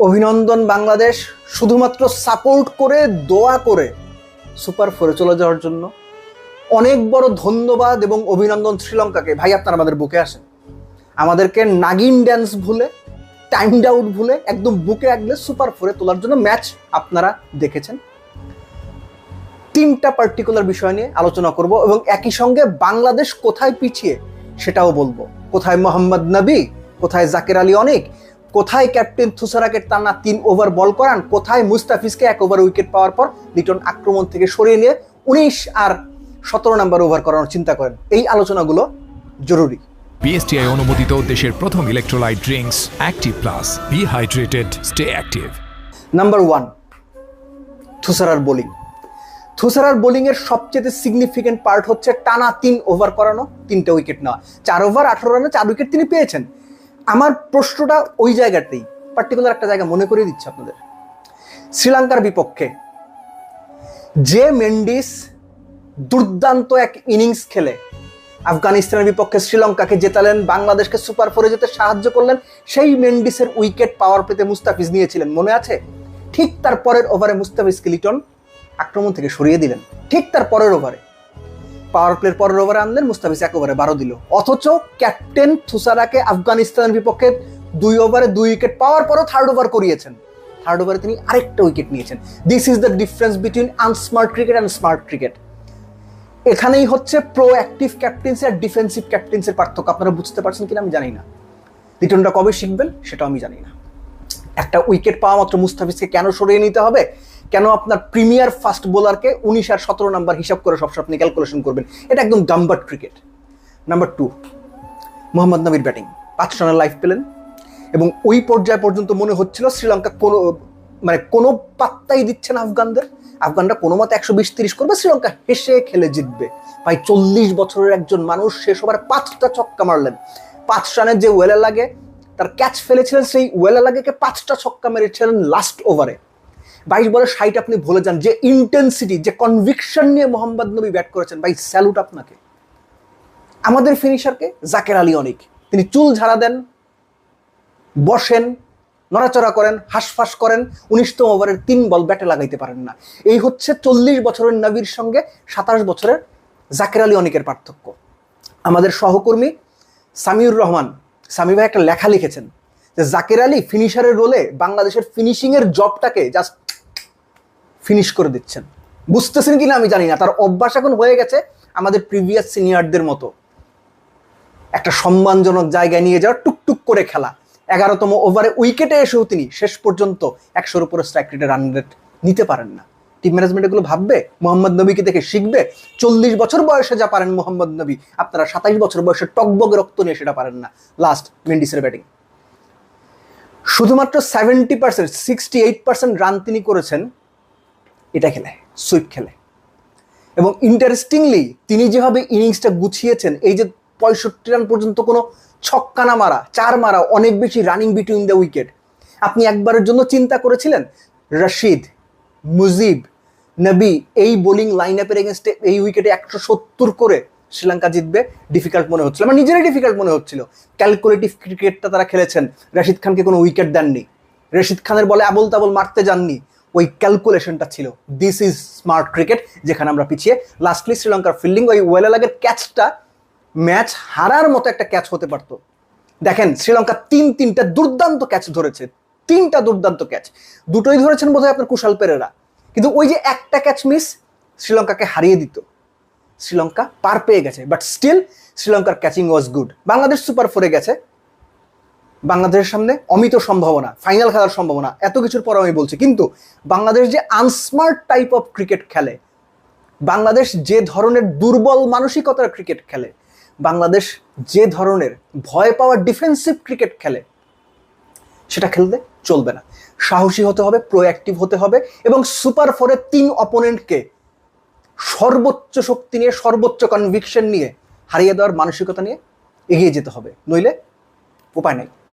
অভিনন্দন বাংলাদেশ শুধুমাত্র সাপোর্ট করে, দোয়া করে সুপার ফোরে চলে যাওয়ার জন্য। অনেক বড় ধন্যবাদ এবং অভিনন্দন শ্রীলঙ্কাকে। ভাই, আপনারা আমাদের বুকে আসেন। আমাদেরকে নাগিন ড্যান্স ভুলে টাইম ডাউট ভুলে, একদম বুকে আগলে সুপার ফোরে তোলার জন্য ম্যাচ আপনারা দেখেছেন। তিনটা পার্টিকুলার বিষয় নিয়ে আলোচনা করব এবং একই সঙ্গে বাংলাদেশ কোথায় পিছিয়ে সেটাও বলব। কোথায় মোহাম্মদ নবী, কোথায় জাকির আলী অনেক কোথায় ক্যাপ্টেন থুসারাকে টানা তিন ওভার বল করান? কোথায় মুস্তাফিজকে এক ওভার উইকেট পাওয়ার পর লিটন আক্রমণ থেকে সরিয়ে নিয়ে উনিশ আর সতেরো নাম্বার ওভার করানোর চিন্তা করেন? এই আলোচনাগুলো জরুরি। বিএসটিআই অনুমোদিত দেশের প্রথম electrolyte drinks active plus be hydrated stay active number one থুসারার bowling থুসারার বোলিং এর সবচেয়ে সিগনিফিকেন্ট পার্ট হচ্ছে টানা তিন ওভার করানো তিনটে উইকেট নেওয়া। চার ওভার আঠারো রানে চার উইকেট তিনি পেয়েছেন। আমার প্রশ্নটা ওই জায়গাতেই পার্টিকুলার একটা জায়গা মনে করিয়ে দিচ্ছে আপনাদের। শ্রীলঙ্কার বিপক্ষে, যে মেন্ডিস দুর্দান্ত এক ইনিংস খেলে, আফগানিস্তানের বিপক্ষে শ্রীলঙ্কাকে জেতালেন, বাংলাদেশকে সুপার ফোরে যেতে সাহায্য করলেন, সেই মেন্ডিসের উইকেট পাওয়ার পেতে মুস্তাফিজ নিয়েছিলেন, মনে আছে? ঠিক তার পরের ওভারে মুস্তাফিজকে লিটন আক্রমণ থেকে সরিয়ে দিলেন, ঠিক তার পরের ওভারে। পাওয়ার প্লের পরের ওভারে আনলেন, মুস্তাফিজ এক ওভারে বারো দিল। অথচ ক্যাপ্টেন থুসারাকে আফগানিস্তানের বিপক্ষে দুই ওভারে দুই উইকেট পাওয়ার পরও থার্ড ওভার করিয়েছেন। থার্ড ওভারে তিনি আরেকটা উইকেট নিয়েছেন। This is the difference between unsmart cricket and smart cricket এখানেই হচ্ছে প্রো অ্যাক্টিভ ক্যাপ্টেন্সি আর ডিফেন্সিভ ক্যাপ্টেন্সির পার্থক্য। আপনারা বুঝতে পারছেন কিনা আমি জানি না। লিটনটা কবে শিখবেন সেটাও আমি জানি না। একটা উইকেট পাওয়া মাত্র মুস্তাফিজকে কেন সরিয়ে নিতে হবে? কেন আপনার প্রিমিয়ার ফাস্ট বোলারকে উনিশ আর সতেরো নাম্বার হিসাব করে সবসময় আপনি ক্যালকুলেশন করবেন? এটা একদম dumber cricket number two Mohammad নবীর ব্যাটিং পাঁচ রানের লাইফ পেলেন এবং ওই পর্যায় পর্যন্ত মনে হচ্ছিল শ্রীলঙ্কা কোনো মানে কোনো পাত্তাই দিচ্ছে না আফগানদের। আফগানরা কোনো মতে একশো বিশ, তিরিশ করবে, শ্রীলঙ্কা হেসে খেলে জিতবে। ভাই, চল্লিশ বছরের একজন মানুষ শেষ ওভারে পাঁচটা ছক্কা মারলেন। পাঁচ রানের যে ওয়েলা লাগে, তার ক্যাচ ফেলেছিলেন, সেই ওয়েলা লাগেকে পাঁচটা ছক্কা মেরেছিলেন লাস্ট ওভারে বাইশ বলের সাইট আপনি ভুলে যান, যে ইন্টেন্সিটি যে কনভিকশন নিয়ে মোহাম্মদ নবী ব্যাট করেছেন, ভাই স্যালুট আপনাকে। আমাদের ফিনিশারকে জাকের আলী অনেক। তিনি চুল ঝাড়া দেন, বসেন, নড়াচড়া করেন, হাঁসফাঁস করেন, উনিশতম ওভারের তিন বল ব্যাটে লাগাইতে পারেন না। এই হচ্ছে চল্লিশ বছরের নবীর সঙ্গে সাতাশ বছরের জাকের আলী অনেকের পার্থক্য। আমাদের সহকর্মী সামিউর রহমান, সামি ভাই একটা লেখা লিখেছেন যে, জাকের আলী ফিনিশারের রোলে বাংলাদেশের ফিনিশিংয়ের জবটাকে জাস্ট ফিনিশ করে দিচ্ছেন। বুঝতেছেন কিনা আমি জানি না। তার অভ্যাস এখন হয়ে গেছে আমাদের প্রিভিয়াস সিনিয়রদের মতো। একটা সম্মানজনক জায়গায় নিয়ে যাওয়া টুকটুক করে খেলা। এগারোতম ওভারে উইকেটে এসেও তিনি শেষ পর্যন্ত একশোর উপরে স্ট্রাইক রেটে রান রেট নিতে পারেন না। টিম ম্যানেজমেন্ট এগুলো ভাববে, মোহাম্মদ নবীকে দেখে শিখবে, চল্লিশ বছর বয়সে যা পারেন মোহাম্মদ নবী, আপনারা সাতাইশ বছর বয়সে টকবগ রক্ত নিয়ে সেটা পারেন না। লাস্ট মেন্ডিসের ব্যাটিং শুধুমাত্র seventy percent sixty eight percent run তিনি করেছেন। এটা খেলে, সুইপ খেলে। এবং ইন্টারেস্টিংলি তিনি যেভাবে ইনিংসটা গুছিয়েছেন, এই যে পঁয়ষট্টি রান পর্যন্ত কোনো ছক্কা না মারা, চার মারা, অনেক বেশি রানিং বিটুইন দ্য উইকেট আপনি একবারের জন্য চিন্তা করেছিলেন? রশিদ, মুজিব, নবী, এই বোলিং লাইন আপের এগেনস্টে এই উইকেটে একশো সত্তর করে শ্রীলঙ্কা জিতবে? ডিফিকাল্ট মনে হচ্ছিল। আমার নিজেরাই ডিফিকাল্ট মনে হচ্ছিল। ক্যালকুলেটিভ ক্রিকেটটা তারা খেলেছেন। রাশিদ খানকে কোনো উইকেট দেননি। রশিদ খানের বলে আবল তাবল মারতে যাননি। ওই ক্যালকুলেশনটা ছিল। দিস ইজ স্মার্ট ক্রিকেট যেখানে আমরা পিছিয়ে। লাস্টলি শ্রীলঙ্কার ফিল্ডিং ওই ওয়েলালাগের ক্যাচটা ম্যাচ হারার মতো একটা ক্যাচ হতে পারতো। দেখেন, শ্রীলঙ্কা তিন তিনটা দুর্দান্ত ক্যাচ ধরেছে। তিনটা দুর্দান্ত ক্যাচ দুটোই ধরেছেন বোধহয় আপনার কুশাল পেরেরা। কিন্তু ওই যে একটা ক্যাচ মিস শ্রীলঙ্কাকে হারিয়ে দিত। শ্রীলঙ্কা পার পেয়ে গেছে। বাট স্টিল শ্রীলঙ্কার catching was good Bangladesh super ফোরে গেছে। বাংলাদেশের সামনে অমিত সম্ভাবনা ফাইনাল খেলার সম্ভাবনা, এত কিছুর পর আমি বলছি। কিন্তু বাংলাদেশ যে আনস্মার্ট টাইপ অফ ক্রিকেট খেলে, বাংলাদেশ যে ধরনের দুর্বল মানসিকতার ক্রিকেট খেলে, বাংলাদেশ যে ধরনের ভয় পাওয়া ডিফেন্সিভ ক্রিকেট খেলে, সেটা খেলতে চলবে না। সাহসী হতে হবে প্রোঅ্যাক্টিভ হতে হবে এবং সুপার ফোরে তিন অপোনেন্টকে সর্বোচ্চ শক্তি নিয়ে, সর্বোচ্চ কনভিকশন নিয়ে হারিয়ে দেওয়ার মানসিকতা নিয়ে এগিয়ে যেতে হবে। নইলে উপায় নেই।